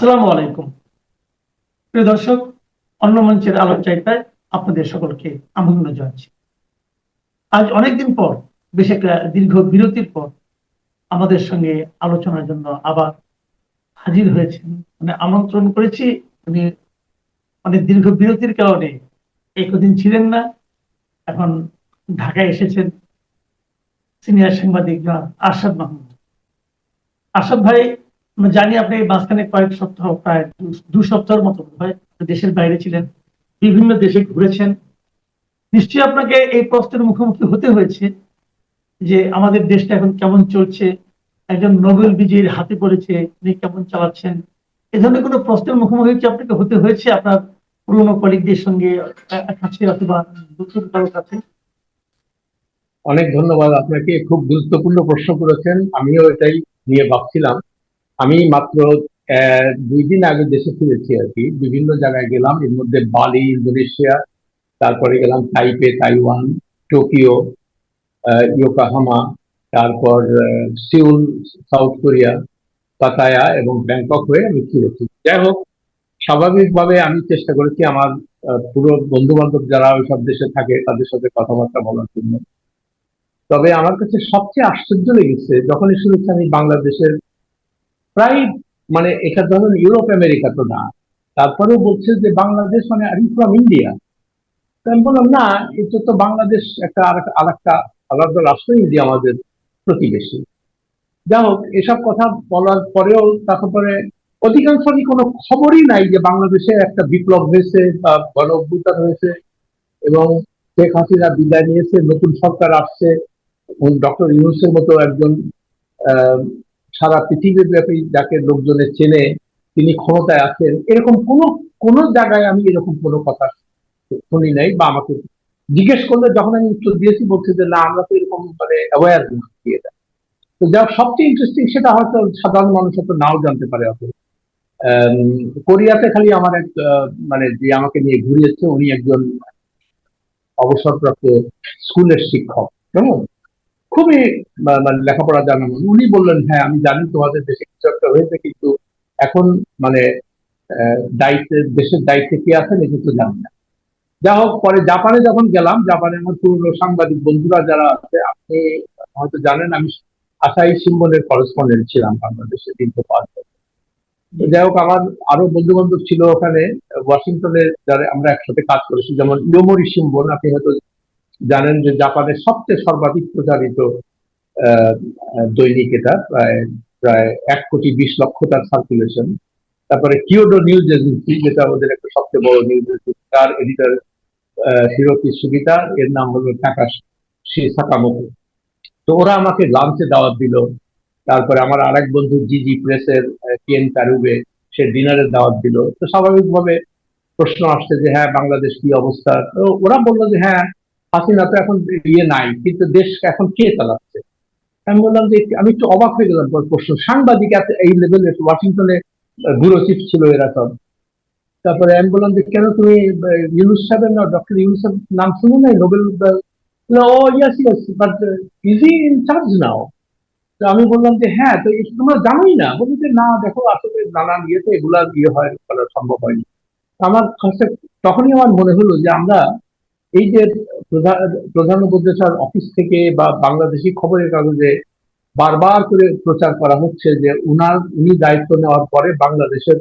আসসালামু আলাইকুম। প্রিয় দর্শক, অন্য মঞ্চের আলোচনায় আপনাদের সকলকে আমন্ত্রণ জানাচ্ছি। আজ অনেকদিন পর, বেশ একটা দীর্ঘ বিরতির পর, আমাদের সঙ্গে আলোচনার জন্য আবার হাজির হয়েছেন। মানে আমন্ত্রণ করেছি, উনি অনেক দীর্ঘ বিরতির কারণে একদিন ছিলেন না, এখন ঢাকায় এসেছেন সিনিয়র সাংবাদিক আরশাদ মাহমুদ। আরশাদ ভাই জানি আপনি এই মাঝখানে কয়েক সপ্তাহ, প্রায় দু- সপ্তাহের মতো হয় দেশের বাইরে ছিলেন, বিভিন্ন দেশে ঘুরেছেন। নিশ্চয়ই আপনাকে এই প্রশ্নের মুখোমুখি হতে হয়েছে যে আমাদের দেশটা এখন কেমন চলছে, একজন নোবেল বিজয়ীর হাতে পড়েছে উনি কেমন চালাচ্ছেন। এ ধরনের কোনো প্রশ্নের মুখোমুখি কি আপনাকে হতে হয়েছে? আপনার পুরনো কলিগদের সঙ্গে কাছে অথবা নতুন কারোর কাছে? অনেক ধন্যবাদ, আপনাকে খুব গুরুত্বপূর্ণ প্রশ্ন করেছেন। আমিও এটাই নিয়ে ভাবছিলাম। আমি মাত্র দুই দিন আগে দেশে ফিরেছি আর কি। বিভিন্ন জায়গায় গেলাম, এর মধ্যে বালি, ইন্দোনেশিয়া, তারপরে গেলাম তাইপে, তাইওয়ান, টোকিও ইয়োকাহামা, তারপর সিউল, সাউথ কোরিয়া, পাতায়া এবং ব্যাংকক হয়ে আমি ফিরেছি। যাই হোক, স্বাভাবিকভাবে আমি চেষ্টা করেছি আমার পুরো বন্ধু বান্ধব যারা ওইসব দেশে থাকে তাদের সাথে কথাবার্তা বলার জন্য। তবে আমার কাছে সবচেয়ে আশ্চর্য লেগেছে, যখনই শুনেছি আমি বাংলাদেশের প্রায় মানে এটা ধরুন ইউরোপ, আমেরিকা তো না, তারপরেও বলছে যে বাংলাদেশ মানে আর ফ্রম ইন্ডিয়া আমি বললাম, না, এটা তো বাংলাদেশ একটা আর একটা আলাদা রাষ্ট্র, ইন্ডিয়া আমাদের প্রতিবেশী। যাই হোক, এসব কথা বলার পরেও তারপরে অধিকাংশই কোনো খবরই নাই যে বাংলাদেশে একটা বিপ্লব হয়েছে বা গণ অভ্যুত্থান হয়েছে এবং শেখ হাসিনা বিদায় নিয়েছে, নতুন সরকার আসছে ডক্টর ইউনুসের মতো একজন সারা পৃথিবীর ব্যাপী যাকে লোকজনে চেনে, তিনি ক্ষমতায় আছেন। এরকম কোনো কোনো জায়গায় আমি এরকম কোনো কথা শুনি নাই বা আমাকে জিজ্ঞেস করলে যখন আমি উত্তর দিয়েছি, বলছে যে, না, আমরা তো এরকম মানে অ্যাওয়ার দিয়ে দেয়। তো যা সবচেয়ে ইন্টারেস্টিং সেটা হয়তো সাধারণ মানুষ হয়তো নাও জানতে পারে অত কোরিয়াতে খালি আমার এক মানে যে আমাকে নিয়ে ঘুরিয়েছে, উনি একজন অবসরপ্রাপ্ত স্কুলের শিক্ষক। কেমন? খুবই মানে লেখাপড়া জানা মানুষ। উনি বললেন হ্যাঁ আমি জানি তোমাদের দেশে কিছু একটা হয়েছে, কিন্তু এখন মানে দায়িত্বে, দেশের দায়িত্বে কে আছেন এটা তো জানি না যা হোক, পরে জাপানে যখন গেলাম জাপানে আমার পুরনো সাংবাদিক বন্ধুরা যারা আছে, আপনি হয়তো জানেন, আমি আসাই সিম্বনের করেসপন্ডেন্ট ছিলাম বাংলাদেশে দীর্ঘ পাঁচ বছর। যাই হোক, আমার আরও বন্ধু বান্ধব ছিল ওখানে, ওয়াশিংটনে যারা আমরা একসাথে কাজ করেছি, যেমন ইয়োমরি সিম্বন আপনি হয়তো জানেন যে জাপানের সবচেয়ে সর্বাধিক প্রচারিত দৈনিক এটা, প্রায় প্রায় এক কোটি বিশ লক্ষ তার সার্কুলেশন তারপরে কিওডো নিউজ এজেন্সি যেটা ওদের একটা সবচেয়ে বড় নিউজ এজেন্সি তার এডিটর হিরোকি সুবিতা এর নাম হলো টাকা সাকামোতো তো ওরা আমাকে লাঞ্চে দাওয়াত দিল। তারপরে আমার আরেক বন্ধু জিজি প্রেসের কেন কারুবে সে ডিনারের দাওয়াত দিল। তো স্বাভাবিকভাবে প্রশ্ন আসছে যে হ্যাঁ বাংলাদেশ কি অবস্থা? তো ওরা বলল যে হ্যাঁ হাসিনা তো এখন ইয়ে নাই, কিন্তু দেশ এখন কে চালাচ্ছে? আমি বললাম যে, আমি একটু অবাক হয়ে গেলাম প্রশ্ন। সাংবাদিক এত এই লেভেলের ওয়াশিংটনে ব্যুরো চিফ ছিল এরা সব। তারপরে আমি বললাম যে, কেন তুমি ইউনুস সাহেবের না ডক্টর ইউনুস সাহেব নাম শুনো নাই? Nobel O yes yes but is in charge now তো আমি বললাম যে হ্যাঁ তো তোমরা জানোই না। বলছি যে, না, দেখো, আসলে নানান ইয়েতে এগুলা ইয়ে হয় করা সম্ভব হয়নি। আমার তখনই আমার মনে হলো যে, আমরা এই যে প্রধান উপদেষ্টার অফিস থেকে বা বাংলাদেশি খবরের কাগজে বারবার করে প্রচার করা হচ্ছে যে উনার, উনি দায়িত্ব নেওয়ার পরে বাংলাদেশের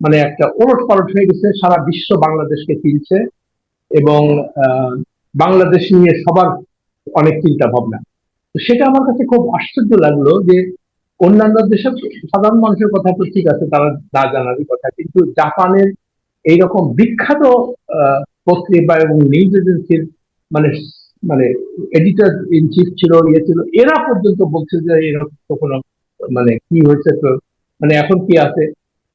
মানে একটা ওলট পালট হয়ে গেছে, সারা বিশ্ব বাংলাদেশকে চিনছে এবং বাংলাদেশ নিয়ে সবার অনেক চিন্তা ভাবনা। সেটা আমার কাছে খুব আশ্চর্য লাগল যে অন্যান্য দেশের সাধারণ মানুষের কথা তো ঠিক আছে, তারা না জানারই কথা, কিন্তু জাপানের এইরকম বিখ্যাত পত্রিকা এবং নিউজ এজেন্সির মানে মানে এডিটর ইন চিফ ছিল ইয়ে ছিল, এরা পর্যন্ত বলছে যে এরকম কোনো মানে কি হয়েছে, তো মানে এখন কি আছে,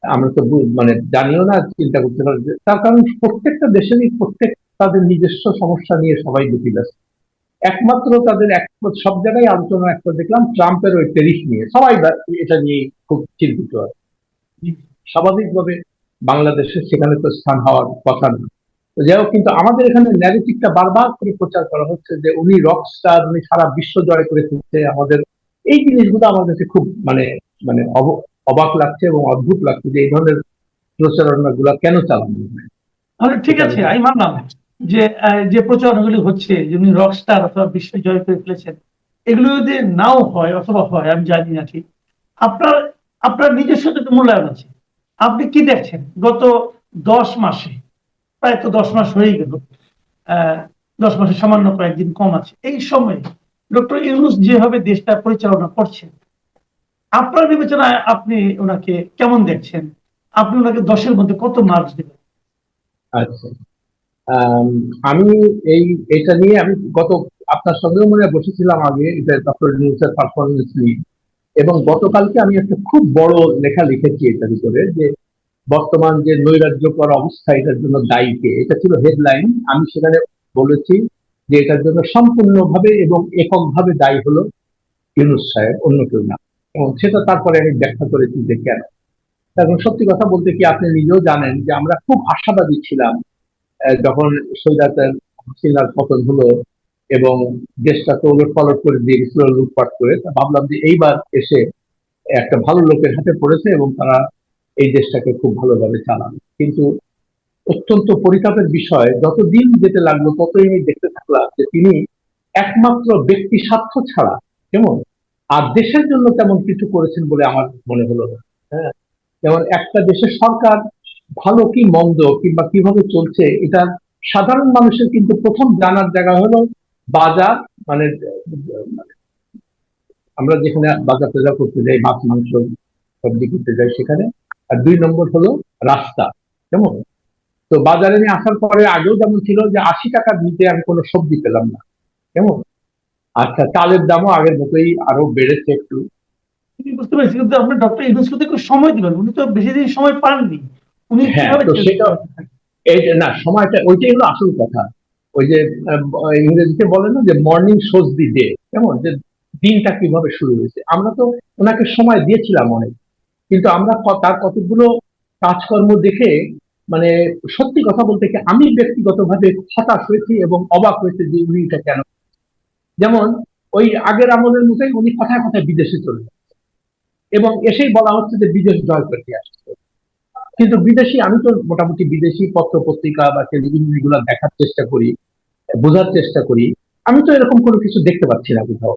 আমরা তো মানে জানিও না, চিন্তা করতে পারি তার কারণ প্রত্যেকটা দেশেরই প্রত্যেক তাদের নিজস্ব সমস্যা নিয়ে সবাই বেশি ব্যস্ত। একমাত্র তাদের এক, সব জায়গায় আলোচনা একটা দেখলাম, ট্রাম্পের ওই টেরিফ নিয়ে। সবাই এটা নিয়ে খুব চিন্তিত স্বাভাবিকভাবে বাংলাদেশের সেখানে তো স্থান হওয়ার কথা না। যাই হোক কিন্তু আমাদের এখানে ন্যারেটিভটা বারবার করে প্রচার করা হচ্ছে যে উনি রক স্টার উনি সারা বিশ্ব জয় করে ফেলছে আমাদের। এই জিনিসগুলো আমার কাছে খুব মানে মানে অব- অবাক লাগছে এবং অদ্ভুত লাগছে যে এই ধরনের প্রচারণা গুলা কেন চালানো হয়। তাহলে ঠিক আছে আমি মানলাম যে যে প্রচারণাগুলি হচ্ছে যেমনি রকস্টার অথবা বিশ্ব জয় করে ফেলেছেন এগুলো যদি নাও হয় অথবা হয় আমি জানি না ঠিক। আপনার আপনার নিজস্ব মূল্যায়ন আছে। আপনি কি দেখছেন? গত দশ মাসে প্রায় তো দশ মাস হয়ে গেল। দশ মাসে সামান্য কয়েকদিন কম আছে। এই সময়ে ডক্টর ইউনুস যেভাবে দেশটা পরিচালনা করছেন আপনার বিবেচনায় আপনি ওনাকে কেমন দেখছেন? আপনি ওনাকে দশের মধ্যে কত মার্কস দেবেন আচ্ছা। আম, আমি এই এটা নিয়ে আমি গত আপনার সঙ্গেও মনে বসেছিলাম আগে এটা ডক্টর নিউজের পারফরমেন্স নিয়ে। এবং গতকালকে আমি একটা খুব বড় লেখা লিখেছি এটার উপরে যে বর্তমান যে নৈরাজ্যকর অবস্থা, এটার জন্য দায়ী কে? এটা ছিল হেডলাইন আমি সেখানে বলেছি যে এটার জন্য সম্পূর্ণভাবে এবং এককভাবে দায়ী হলো ইউনুস সাহেব, অন্য কেউ না। এবং সেটা তারপরে আমি ব্যাখ্যা করেছি যে কেন। এবং সত্যি কথা বলতে কি, আপনি নিজেও জানেন যে আমরা খুব আশাবাদী ছিলাম যখন সৈদাতের হাসিনার পতন হলো এবং দেশটা তো ওলট পালট করে দিয়ে গেছিল লুটপাট করে। তা ভাবলাম যে এইবার এসে একটা ভালো লোকের হাতে পড়েছে এবং তারা এই দেশটাকে খুব ভালোভাবে চালান। কিন্তু অত্যন্ত পরিতাপের বিষয়, যতদিন যেতে লাগল ততই আমি দেখতে থাকলাম যে তিনি একমাত্র ব্যক্তি স্বার্থ ছাড়া কেমন? আর দেশের জন্য তেমন কিছু করেছেন বলে আমার মনে হলো না। হ্যাঁ? যেমন একটা দেশের সরকার ভালো কি মন্দ কিংবা কীভাবে চলছে, এটা সাধারণ মানুষের কিন্তু প্রথম জানার জায়গা হলো বাজার মানে আমরা যেখানে বাজার টাজার করতে যাই, মাছ, মাংস সবজি করতে যাই সেখানে। আর দুই নম্বর হলো রাস্তা। কেমন? তো বাজারে নিয়ে আসার পরে আগেও যেমন ছিল যে আশি টাকা দিতে আমি কোনো সবজি পেলাম না। কেমন? আচ্ছা চালের দামও আগের মতোই আরও বেড়েছে একটু। বুঝতে পেরেছি কিন্তু আপনি ডক্টর ইউনুসকে একটু সময় দিবেন উনি তো বেশি দিন সময় পাননি। উনি হ্যাঁ, সেটা- না সময়টা ওইটাই হলো আসল কথা। ওই যে ইংরেজিতে বলে না যে মর্নিং শোজ দি ডে কেমন? যে দিনটা কীভাবে শুরু হয়েছে। আমরা তো ওনাকে সময় দিয়েছিলাম অনেক। কিন্তু আমরা তার কতগুলো কাজকর্ম দেখে মানে সত্যি কথা বলতে কি আমি ব্যক্তিগতভাবে হতাশ হয়েছি এবং অবাক হয়েছে যে উনি এটা কেন যেমন ওই আগের আমলের মতোই উনি কথায় কথায় বিদেশে চলে যাচ্ছে এবং এসেই বলা হচ্ছে যে বিদেশ জয় করতে আসছে। কিন্তু বিদেশি, আমি তো মোটামুটি বিদেশি পত্র পত্রিকা বা টেলিভিশন এগুলো দেখার চেষ্টা করি, বোঝার চেষ্টা করি। আমি তো এরকম কোনো কিছু দেখতে পাচ্ছি না কোথাও।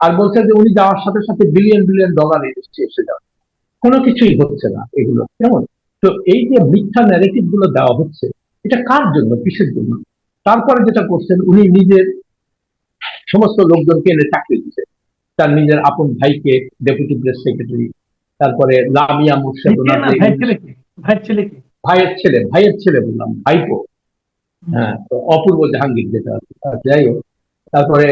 আর বলছে যে উনি যাওয়ার সাথে সাথে বিলিয়ন বিলিয়ন ডলার এসছে, এসে যাওয়া কোনো কিছুই হচ্ছে না এগুলো। কেমন? তো এই যে মিথ্যা ন্যারেটিভগুলো দেওয়া হচ্ছে এটা কার জন্য? কিসের জন্য? তারপরে যেটা করছেন উনি নিজের সমস্ত লোকজনকে এনে চাকরি দিচ্ছে তার নিজের আপন ভাইকে ডেপুটি প্রেস সেক্রেটারি তারপরে লামিয়া মুর্শেদ ভাইয়ের ছেলে ভাইয়ের ছেলে বললাম ভাইপো। হ্যাঁ তো অপূর্ব জাহাঙ্গীর যেটা আছে। যাই হোক তারপরে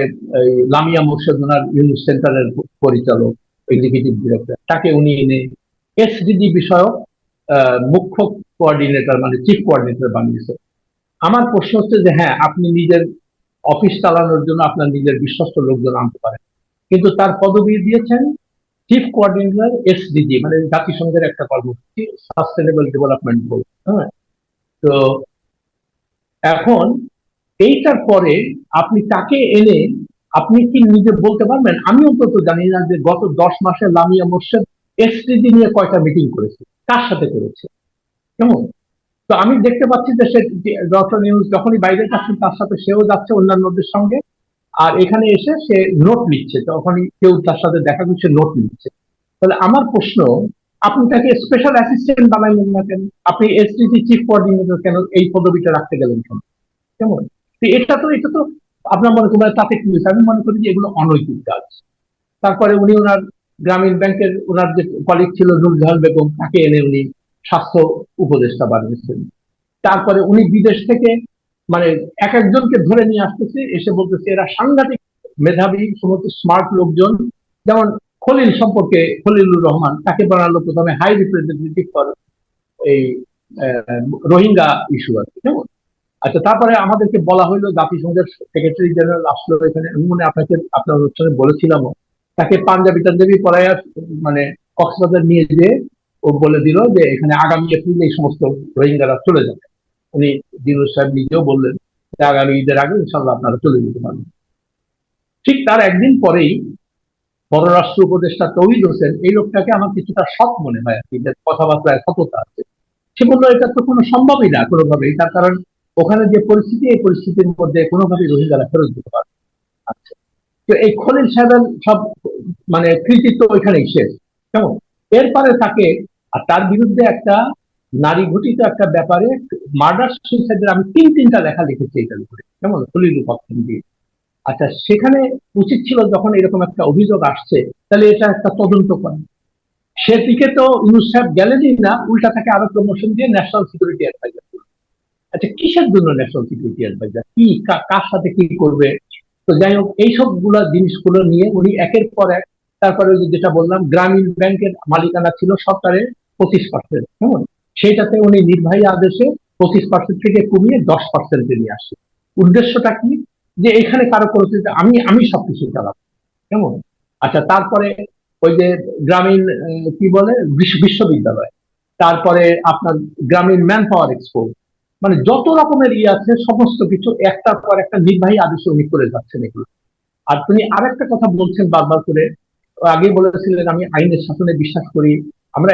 লামিয়া মোর্শেদ ইউনিট সেন্টারের পরিচালক এক্সিকিউটিভ ডিরেক্টর তাকে উনি এনে এসডিজি বিষয়ক মুখ্য কোঅর্ডিনেটর মানে চিফ কোঅর্ডিনেটর বানিয়েছে। আমার প্রশ্ন হচ্ছে যে হ্যাঁ আপনি নিজের অফিস চালানোর জন্য আপনার নিজের বিশ্বস্ত লোকজন আনতে পারেন। কিন্তু তার পদবি দিয়েছেন চিফ কোঅর্ডিনেটর এসডিজি মানে জাতিসংঘের একটা কর্মসূচি সাস্টেনেবল ডেভেলপমেন্ট গোল হ্যাঁ? তো এখন এইটার পরে আপনি তাকে এনে আপনি কি নিজে বলতে পারবেন? আমি অন্তত জানি না যে গত দশ মাসে লামিয়া মোর্শেদ এসটিজি নিয়ে কয়টা মিটিং করেছে, কার সাথে করেছে? কেমন? তো আমি দেখতে পাচ্ছি যে সে ডক্টর নিউজ যখনই বাইরে যাচ্ছেন তার সাথে সেও যাচ্ছে অন্যান্যদের সঙ্গে, আর এখানে এসে সে নোট নিচ্ছে তখনই কেউ তার সাথে দেখা করছে নোট নিচ্ছে। তাহলে আমার প্রশ্ন, আপনি তাকে স্পেশাল অ্যাসিস্ট্যান্ট বানাইলেন না কেন? আপনি এসডিজি চিফ কোঅর্ডিনেটর কেন এই পদবিটা রাখতে গেলেন কেন? কেমন? এটা তো এটা তো আপনার মনে করেন তাতে কি হয়েছে আমি মনে করি যে এগুলো অনৈতিক কাজ। তারপরে উনি ওনার গ্রামীণ ব্যাংকের ওনার যে কলিগ ছিল নুরজাহান বেগম, তাকে এনে উনি স্বাস্থ্য উপদেষ্টা বানিয়েছেন। তারপরে উনি বিদেশ থেকে মানে এক একজনকে ধরে নিয়ে আসতেছে, এসে বলতেছে এরা সাংঘাতিক মেধাবী, সমস্ত স্মার্ট লোকজন। যেমন খলিল সম্পর্কে খলিলুর রহমান, তাকে বানালো প্রথমে হাই রিপ্রেজেন্টেটিভ ফর এই রোহিঙ্গা ইস্যু আর কি আচ্ছা তারপরে আমাদেরকে বলা হইল জাতিসংঘের সেক্রেটারি জেনারেল আসলো এখানে। আমি মনে আপনাকে, আপনার অনুষ্ঠানে বলেছিলাম। তাকে পাঞ্জাবি টাঞ্জাবি পড়ায় মানে কক্সবাজার নিয়ে যেয়ে ও বলে দিল যে এখানে আগামী এপ্রিলে এই সমস্ত রোহিঙ্গারা চলে যাবে। উনি দিনুস সাহেব নিজেও বললেন যে আগামী ঈদের আগে ইনশাল্লাহ আপনারা চলে যেতে পারবেন। ঠিক তার একদিন পরেই পররাষ্ট্র উপদেষ্টা তৌহিদ হোসেন, এই লোকটাকে আমার কিছুটা সৎ মনে হয় আর কি কথাবার্তায় সততা আছে। সে বলল, এটা তো কোনো সম্ভবই না কোনোভাবেই। তার কারণ ওখানে যে পরিস্থিতি, এই পরিস্থিতির মধ্যে কোনোভাবে রোহিঙ্গারা ফেরত দিতে পারবে আচ্ছা। তো এই খলিল সাহেবের সব মানে কৃতিত্ব ওইখানেই শেষ। কেমন? এরপরে তাকে, আর তার বিরুদ্ধে একটা নারী ঘটিত একটা ব্যাপারে মার্ডার সুইসাইডের আমি তিন তিনটা লেখা লিখেছি এটার উপরে। কেমন? খলিল পক্ষে দিয়ে আচ্ছা সেখানে উচিত ছিল যখন এরকম একটা অভিযোগ আসছে, তাহলে এটা একটা তদন্ত করা। সেদিকে তো ইউনুস সাহেব গেলেনই না, উল্টা তাকে আরও প্রমোশন দিয়ে ন্যাশনাল সিকিউরিটি অ্যাডভাইজার আচ্ছা কিসের জন্য ন্যাশনাল সিকিউরিটি অ্যাডভাইজার কি কার সাথে কি করবে? তো যাই হোক এইসবগুলা জিনিসগুলো নিয়ে উনি একের পর এক, তারপরে যেটা বললাম, গ্রামীণ ব্যাংকের মালিকানা ছিল সরকারের পঁচিশ পার্সেন্ট কেমন? সেইটাতে উনি নির্বাহী আদেশে পঁচিশ পার্সেন্ট থেকে কমিয়ে দশ পার্সেন্টে নিয়ে আসে। উদ্দেশ্যটা কি? যে এখানে কারও কোনো আমি আমি সবকিছু চালাবো কেমন? আচ্ছা তারপরে ওই যে গ্রামীণ কি বলে? বিশ্ববিদ্যালয়। তারপরে আপনার গ্রামীণ ম্যান পাওয়ার এক্সপোর্ট মানে যত রকমের ইয়ে আছে, সমস্ত কিছু একটার পর একটা নির্বাহী আদেশে উনি করে যাচ্ছেন এগুলো। আর তুমি আরেকটা কথা বলছেন বারবার করে, আগে বলেছিলেন আমি আইনের শাসনে বিশ্বাস করি। আমরা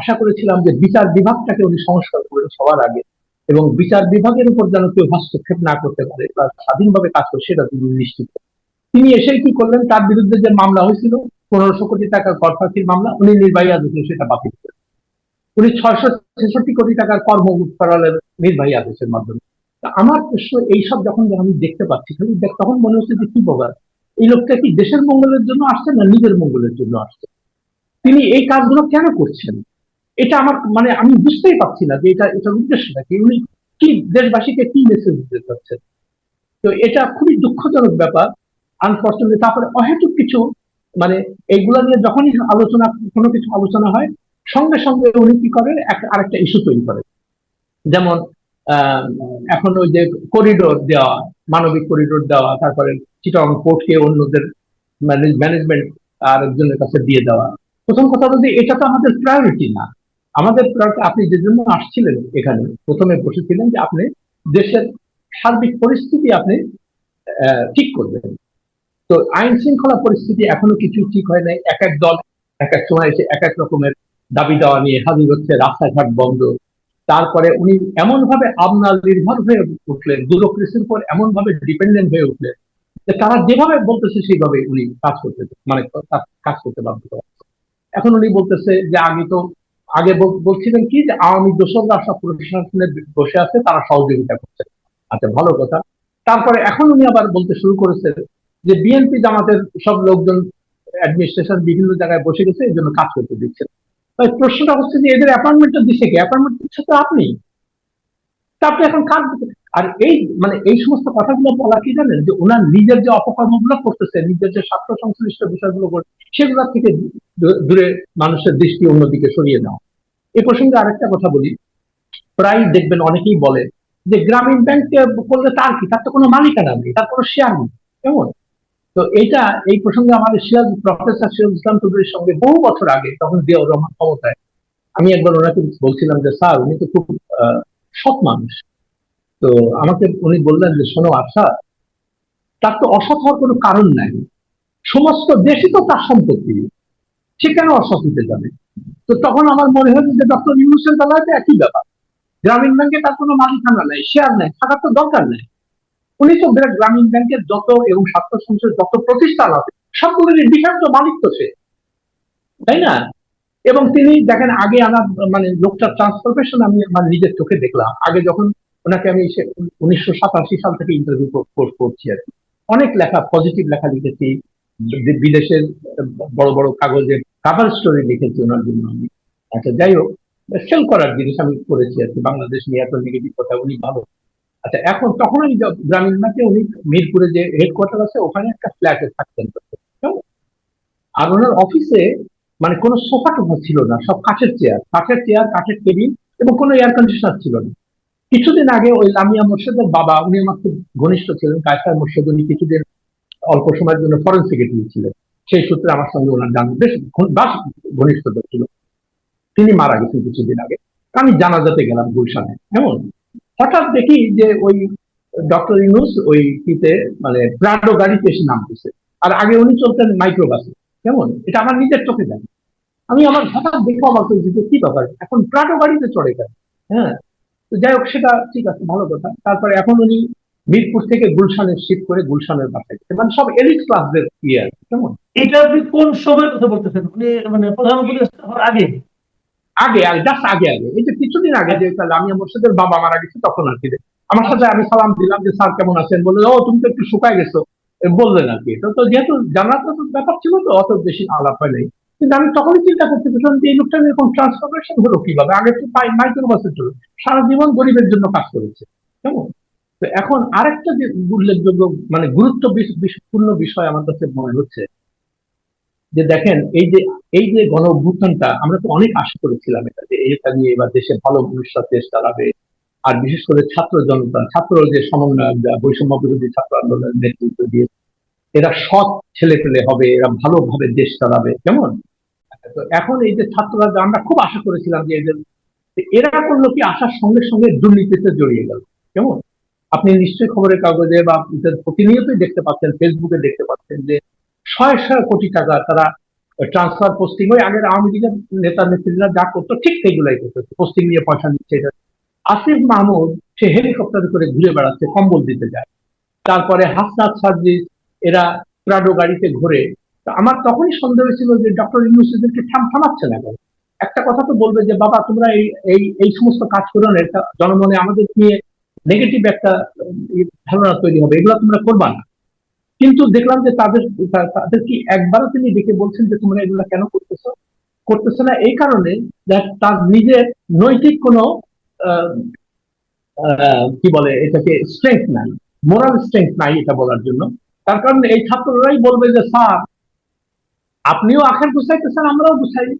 আশা করেছিলাম যে বিচার বিভাগটাকে উনি সংস্কার করবেন সবার আগে এবং বিচার বিভাগের উপর যেন কেউ হস্তক্ষেপ না করতে পারে বা স্বাধীনভাবে কাজ করে, সেটা তিনি নিশ্চিত তিনি এসেই কি করলেন? তার বিরুদ্ধে যে মামলা হয়েছিল, পনেরোশো কোটি টাকা করফাসির মামলা, উনি নির্বাহী আদেশে সেটা বাতিল উনি ছয়শো ছেষট্টি কোটি টাকার কর্ম করালেন নির্বাহী আদেশের মাধ্যমে। আমার প্রশ্ন, এইসব যখন আমি দেখতে পাচ্ছি, খালি তখন মনে হচ্ছে যে কি বোঝার এই লোকটা কি দেশের মঙ্গলের জন্য আসছে না নিজের মঙ্গলের জন্য আসছে? তিনি এই কাজগুলো কেন করছেন? এটা আমার মানে আমি বুঝতেই পারছি না যে এটা এটার উদ্দেশ্যটা কি উনি কি দেশবাসীকে কি মেসেজ দিতে চাচ্ছেন? তো এটা খুবই দুঃখজনক ব্যাপার। আনফর্চুনেটলি তারপরে অহেতুক কিছু মানে এইগুলা নিয়ে যখনই আলোচনা, কোনো কিছু আলোচনা হয় সঙ্গে সঙ্গে উনি কি করেন? আরেকটা ইস্যু তৈরি করেন। যেমন এখন ওই যে করিডোর দেওয়া, মানবিক করিডোর দেওয়া, তারপরে চিটং পোর্টকে অন্যদের ম্যানেজমেন্ট আরেকজনের কাছে দিয়ে দেওয়া। প্রথম কথা হলো যে এটা তো আমাদের প্রায়োরিটি না। আমাদের priority, আপনি যে জন্য আসছিলেন এখানে, প্রথমে বসেছিলেন যে আপনি দেশের সার্বিক পরিস্থিতি আপনি ঠিক করবেন। তো আইন শৃঙ্খলা পরিস্থিতি এখনও কিছু ঠিক হয় নাই। এক এক দল, এক এক সময় এসে এক এক রকমের দাবি দেওয়া নিয়ে হাজির হচ্ছে রাস্তাঘাট বন্ধ। তারপরে উনি এমন ভাবে আপনার নির্ভর হয়ে উঠলেন ব্যুরোক্রেসির উপর এমন ভাবে ডিপেন্ডেন্ট হয়ে উঠলেন যে তারা যেভাবে বলতেছে সেইভাবে উনি কাজ করতে মানে কাজ করতে বাধ্য। এখন উনি বলতেছে যে আগে তো আগে বলছিলেন কি যে আওয়ামী দোসররা সব প্রশাসনে বসে আছে, তারা সহযোগিতা করছে। আচ্ছা ভালো কথা। তারপরে এখন উনি আবার বলতে শুরু করেছেন যে বিএনপি জামাতের সব লোকজন অ্যাডমিনিস্ট্রেশন বিভিন্ন জায়গায় বসে গেছে, এই জন্য কাজ করতে দিচ্ছেন তাই প্রশ্নটা হচ্ছে যে এদের অ্যাপয়েন্টমেন্টটা দিচ্ছে কি? অ্যাপয়েন্টমেন্ট দিচ্ছে তো আপনি। তা আপনি এখন কাজ আর এই মানে এই সমস্ত কথাগুলো বলা কি জানেন? যে ওনার নিজের যে অপকর্মগুলো করতেছে, নিজের যে স্বার্থ সংশ্লিষ্ট বিষয়গুলো করছে সেগুলো থেকে দূরে মানুষের দৃষ্টি অন্যদিকে সরিয়ে নেওয়া এ প্রসঙ্গে আরেকটা কথা বলি। প্রায় দেখবেন অনেকেই বলে যে, গ্রামীণ ব্যাংক করলে তার কি? তার তো কোনো মালিকানা নেই, তার কোনো শেয়ার নেই। কেমন? তো এইটা, এই প্রসঙ্গে আমাদের সিরাজ, প্রফেসর সিরাজ ইসলাম চৌধুরীর সঙ্গে বহু বছর আগে তখন জিয়াউর রহমান ক্ষমতায়, আমি একবার ওনাকে বলছিলাম যে, স্যার, উনি তো খুব সৎ মানুষ। তো আমাকে উনি বললেন যে, শোনো আচ্ছা তার তো অসৎ হওয়ার কোনো কারণ নাই। সমস্ত দেশই তো তার সম্পত্তি। সে কেন অসৎ হতে যাবে? তো তখন আমার মনে হয়েছে যে, ডক্টর ইউনুসের বেলায় একই ব্যাপার। গ্রামীণ ব্যাংকে তার কোনো মালিকানা নাই শেয়ার নাই, থাকার তো দরকার নেই। উনি তো গ্রামীণ ব্যাংকের যত এবং স্বাস্থ্য সংসদের যত প্রতিষ্ঠান আছে সবগুলোর বিশাল মালিক তো সে। তাই না? এবং তিনি দেখেন, আগে আমার মানে লোকটার ট্রান্সফরমেশন আমি আমার নিজের চোখে দেখলাম। আগে যখন ওনাকে আমি উনিশশো সাতাশি সাল থেকে ইন্টারভিউ করছি আর অনেক লেখা পজিটিভ লেখা লিখেছি। বিদেশের বড় বড় কাগজে কাভার স্টোরি লিখেছি ওনার জন্য আমি। আচ্ছা যাই হোক সেল করার জিনিস আমি করেছি আর কি। বাংলাদেশ নিয়ে এত নেগেটিভ কথা, উনি ভালো। আচ্ছা এখন তখন যখন গ্রামীণ ব্যাংকে উনি মিরপুরে যে হেডকোয়ার্টার আছে, ওখানে একটা ফ্ল্যাটে থাকতেন। আর ওনার অফিসে মানে কোনো সোফা টোফা ছিল না, সব কাঠের চেয়ার কাঠের চেয়ার কাঠের টেবিল এবং কোনো এয়ার কন্ডিশনার ছিল না। কিছুদিন আগে ওই লামিয়া মোর্শেদের বাবা, উনি আমার খুব ঘনিষ্ঠ ছিলেন, কায়সার মোর্শেদ, উনি কিছুদিন অল্প সময়ের জন্য ফরেন সেক্রেটারি ছিলেন। সেই সূত্রে আমার সঙ্গে ওনার জান, বেশ বাস ঘনিষ্ঠতা ছিল। তিনি মারা গেছেন কিছুদিন আগে। আমি জানাজাতে গেলাম গুলশানে। কেমন? হঠাৎ দেখি যে ওই ডক্টর ইউনুস ওই কিতে মানে প্রাডো গাড়িতে এসে নামতেছে। আর আগে উনি চলতেন মাইক্রোবাসে। কেমন? এটা আমার নিজের চোখে জানি আমি আমার হঠাৎ দেখে অবাক হয়েছি যে কি ব্যাপার? এখন প্রাটো গাড়িতে চড়ে গেল হ্যাঁ? তো যাই হোক, সেটা ঠিক আছে, ভালো কথা। তারপরে এখন উনি মিরপুর থেকে গুলশানের শিফট করে গুলশানের বাসায় মানে সব এলিট ক্লাসদের ইয়ে কেমন? এটা আপনি কোন সময়ের কথা বলতেছেন? উনি মানে প্রধানমন্ত্রী হওয়ার আগে? আগে আগে জাস্ট আগে আগে। এই যে কিছুদিন আগে যে তাহলে আমি মোর্শেদের বাবা মারা গেছে, তখন আর কি। আমার সাথে আমি সালাম দিলাম যে, স্যার, কেমন আছেন? বলল, ও, তুমি তো একটু শুকায় গেছো। বললেন আর কি। তো যেহেতু জানার তো ব্যাপার ছিল তো, অত বেশি আলাপ হয় নাই। কিন্তু আমি তখনই চিন্তা করতে পেরেছিলাম যে এই লোকটা এরকম ট্রান্সফরমেশন হলো কীভাবে? আগে তো মাইক্রো বছর ছিল সারা জীবন গরিবের জন্য কাজ করেছে। কেমন? তো এখন আরেকটা যে উল্লেখযোগ্য মানে গুরুত্ব বিশ- বিশ- বিষয় আমার কাছে মনে হচ্ছে, যে দেখেন, এই যে এই যে গণ অভ্যুত্থানটা, আমরা তো অনেক আশা করেছিলাম এটা, যে এটা নিয়ে এবার দেশে ভালো ভবিষ্যৎ দেশ চালাবে আর বিশেষ করে ছাত্র জনতা ছাত্র যে সমন্বয় বৈষম্য বিরোধী ছাত্র আন্দোলনের নেতৃত্ব দিয়ে এরা সৎ ছেলে পেলে হবে, এরা ভালোভাবে দেশ চালাবে, কেমন? তো এখন এই যে ছাত্ররা, আমরা খুব আশা করেছিলাম যে এদের এরা করল কি আসার সঙ্গে সঙ্গে দুর্নীতিতে জড়িয়ে গেল, কেমন? আপনি নিশ্চয়ই খবরের কাগজে বা প্রতিনিয়তই দেখতে পাচ্ছেন ফেসবুকে দেখতে পাচ্ছেন যে শয়ে শয়ে কোটি টাকা তারা ট্রান্সফার পোস্টিং ওই আগের আওয়ামী লীগের নেতা নেত্রীরা যা করতো, ঠিক সেগুলাই করতেছে পোস্টিং নিয়ে পয়সা নিচ্ছে, এটা। আসিফ মাহমুদ, সে হেলিকপ্টার করে ঘুরে বেড়াচ্ছে, কম্বল দিতে যায়। তারপরে হাসনাত সার্জিস এরা প্রাডো গাড়িতে ঘুরে। আমার তখনই সন্দেহ ছিল যে ডক্টর ইউনুসিদেরকে থাম, থামাচ্ছে না কেন? একটা কথা তো বলবে যে, বাবা, তোমরা এই এই এই সমস্ত কাজ করো না, এটা জনমনে আমাদের নিয়ে নেগেটিভ একটা ধারণা তৈরি হবে, এগুলো তোমরা করবা না। কিন্তু দেখলাম যে তাদের তাদের কি একবারও তিনি ডেকে বলছেন যে তোমরা এগুলো কেন করতেছো? করতেছে না এই কারণে তার নিজের নৈতিক কোনো কি বলে এটাকে স্ট্রেংথ নাই মোরাল স্ট্রেংথ নাই এটা বলার জন্য। তার কারণে এই ছাত্ররাই বলবে যে, স্যার, আপনিও আখের গুছাইতেছেন, আমরাও গুছাই।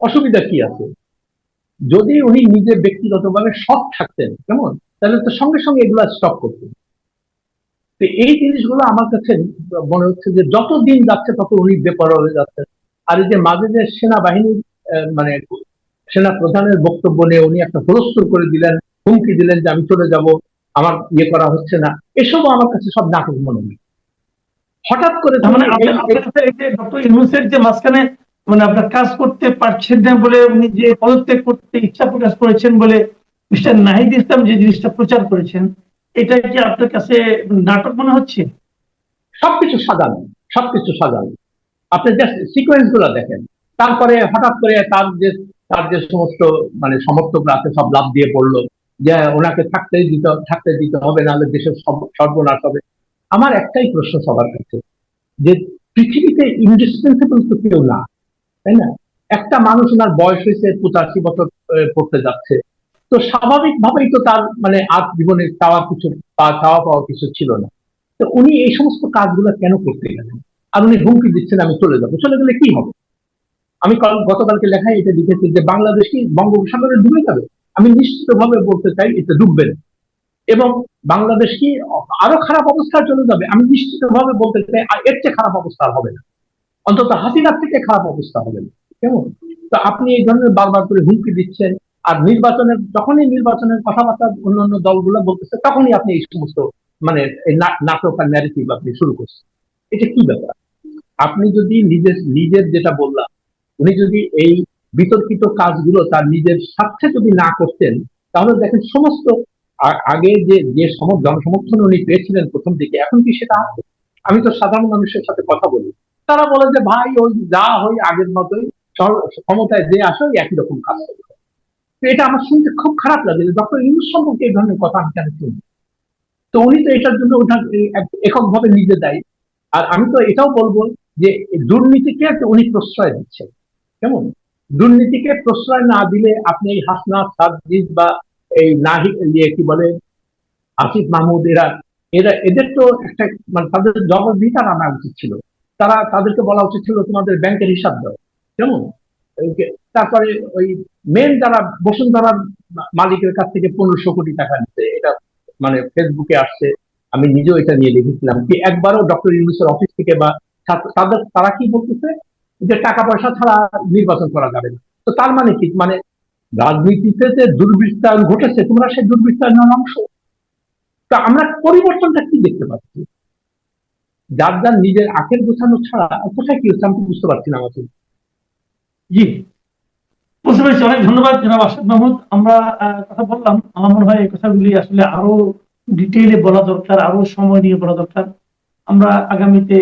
অসুবিধা কি আছে? যদি উনি নিজে ব্যক্তিগতভাবে সৎ থাকতেন, কেমন? তাহলে তো সঙ্গে সঙ্গে এগুলা স্টপ করতেন। তো এই জিনিসগুলো আমার কাছে মনে হচ্ছে যে যত দিন যাচ্ছে তত উনি বেপরোয়া হয়ে যাচ্ছেন। আর এই যে মাঝে যে সেনাবাহিনীর মানে সেনা প্রধানের বক্তব্য নিয়ে উনি একটা হুলস্থুল করে দিলেন হুমকি দিলেন যে আমি চলে যাব আমার ইয়ে করা হচ্ছে না এসবও আমার কাছে সব নাটক মনে হয়। হঠাৎ করে মানে ডক্টর ইউনুসের যে মাঝখানে মানে আপনার কাজ করতে পারছেন না বলে উনি যে পদত্যাগ করতে ইচ্ছা প্রকাশ করেছেন বলে মিস্টার নাহিদ ইসলাম যে জিনিসটা প্রচার করেছেন এটা কি আপনার কাছে নাটক মনে হচ্ছে? সবকিছু সাজানো সবকিছু সাজানো। আপনি জাস্ট সিকোয়েন্সগুলো দেখেন। তারপরে হঠাৎ করে তার যে তার যে সমস্ত মানে সমর্থকরা আছে, সব লাভ দিয়ে পড়ল। যে ওনাকে থাকতে দিতে থাকতে দিতে হবে, নাহলে দেশের সর্বনাশ হবে। আমার একটাই প্রশ্ন সবার কাছে, যে পৃথিবীতে ইন্ডিসপেন্সেবল তো কেউ না, তাই না? একটা মানুষ ওনার বয়স হয়েছে পঁচাশি বছর পড়তে যাচ্ছে। তো স্বাভাবিকভাবেই তো তার মানে আর জীবনে চাওয়া কিছু চাওয়া পাওয়া কিছু ছিল না। তো উনি এই সমস্ত কাজগুলো কেন করতে গেলেন? আর উনি হুমকি দিচ্ছেন, আমি চলে যাব। চলে গেলে কি হবে? আমি কাল- গতকালকে লেখায় এটা লিখেছি যে বাংলাদেশ কি বঙ্গোপসাগরে ডুবে যাবে? আমি নিশ্চিতভাবে বলতে চাই এটা ডুববে না। এবং বাংলাদেশ কি আরও খারাপ অবস্থায় চলে যাবে? আমি নিশ্চিতভাবে বলতে চাই, আর এর চেয়ে খারাপ অবস্থা হবে না। অন্তত হাসিনার থেকে খারাপ অবস্থা হবে না। কেমন? তো আপনি এই ধরনের বারবার করে হুমকি দিচ্ছেন আর নির্বাচনের, যখনই নির্বাচনের কথাবার্তা অন্য অন্যান্য দলগুলো বলতেছে, তখনই আপনি এই সমস্ত মানে নাটক আর ন্যারেটিভ আপনি শুরু করছেন। এটা কি ব্যাপার? আপনি যদি নিজের নিজের যেটা বললাম, উনি যদি এই বিতর্কিত কাজগুলো তার নিজের স্বার্থে যদি না করতেন, তাহলে দেখেন সমস্ত আগে যে যে সম, জনসমর্থন উনি পেয়েছিলেন প্রথম দিকে, এখন কি সেটা? আছে আমি তো সাধারণ মানুষের সাথে কথা বলি। তারা বলে যে, ভাই, ওই যা হই আগের মতোই ক্ষমতায় যে আসে একই রকম কাজ করবে তো এটা আমার শুনতে খুব খারাপ লাগে ডক্টর ইউনুস সম্পর্কে এই ধরনের কথা আমি কেন শুনি? তো উনি তো এটার জন্য ওটা এককভাবে নিজে দেয়। আর আমি তো এটাও বলব যে দুর্নীতিকে উনি প্রশ্রয় দিচ্ছেন। কেমন? দুর্নীতিকে প্রশ্রয় না দিলে আপনি এই হাসনাত সার্জিস বা এই নাহি ইয়ে কি বলে, আসিফ মাহমুদ, এরা এরা, এদের তো একটা মানে তাদের জবাবদিহিতা আনা উচিত ছিল। তারা তাদেরকে বলা উচিত ছিল তোমাদের ব্যাংকের হিসাব দাও। কেমন? তারপরে ওই মেন যারা বসুন্ধরার মালিকের কাছ থেকে পনেরোশো কোটি টাকা নিচ্ছে এটা মানে ফেসবুকে আসছে। আমি নিজেও এটা নিয়ে লিখেছিলাম কি একবারও ডক্টর ইউনুসের অফিস থেকে বা তাদের তারা কি বলতেছে? যে টাকা পয়সা ছাড়া নির্বাচন করা যাবে না। তো তার মানে কি? মানে রাজনীতিতে যে দুর্বৃত্তায়ন ঘটেছে, তোমরা সেই দুর্বৃত্তায়নের অংশ। তা আমরা পরিবর্তনটা কি দেখতে পাচ্ছি? যার যার নিজের আখের গোছানো ছাড়া, কোথায় কি হচ্ছে? আমি বুঝতে পারছি না আমাকে জি বুঝতে পেরেছি, অনেক ধন্যবাদ জনাব আসাদ মাহমুদ। আমরা কথা বললাম। আমার মনে হয় এই কথাগুলি আসলে আরও ডিটেইলে বলা দরকার, আরও সময় নিয়ে বলা দরকার। আমরা আগামীতে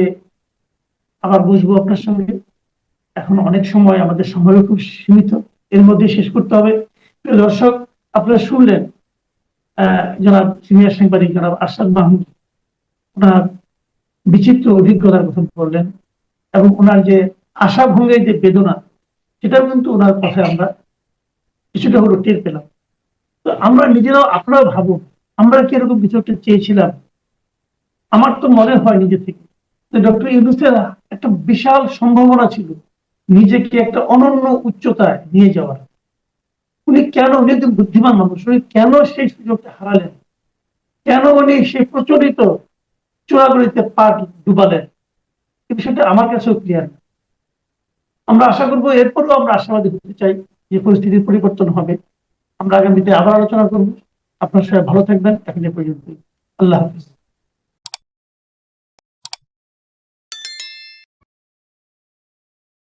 আবার বসবো আপনার সঙ্গে। এখন অনেক সময় আমাদের সময়ও খুব সীমিত। এর মধ্যে শেষ করতে হবে। দর্শক, আপনারা শুনলেন জনাব সিনিয়র সাংবাদিক জনাব আসাদ মাহমুদ। ওনার বিচিত্র অভিজ্ঞতার কথা বললেন এবং ওনার যে আশা ভঙ্গের যে বেদনা সেটাও কিন্তু ওনার কথায় আমরা কিছুটা হলো টের পেলাম। তো আমরা নিজেরাও আপনারাও ভাবুন, আমরা কি এরকম কিছু একটা চেয়েছিলাম? আমার তো মনে হয় নিজে থেকে। ডক্টর ইউনুসের একটা বিশাল সম্ভাবনা ছিল নিজেকে একটা অনন্য উচ্চতায় নিয়ে যাওয়ার। উনি কেন, উনি একজন বুদ্ধিমান মানুষ, উনি কেন সেই সুযোগটা হারালেন? কেন উনি সেই প্রচলিত চোরাগড়িতে পা ডুবালেন? এই বিষয়টা আমার কাছেও ক্লিয়ার না। আমরা আশা করব এরপরও আমরা আশাবাদী হতে চাই যে পরিস্থিতির পরিবর্তন হবে। আমরা আগামীতে আবার আলোচনা করব। আপনার সবাই ভালো থাকবেন। এখন এ পর্যন্ত আল্লাহ হাফিজ।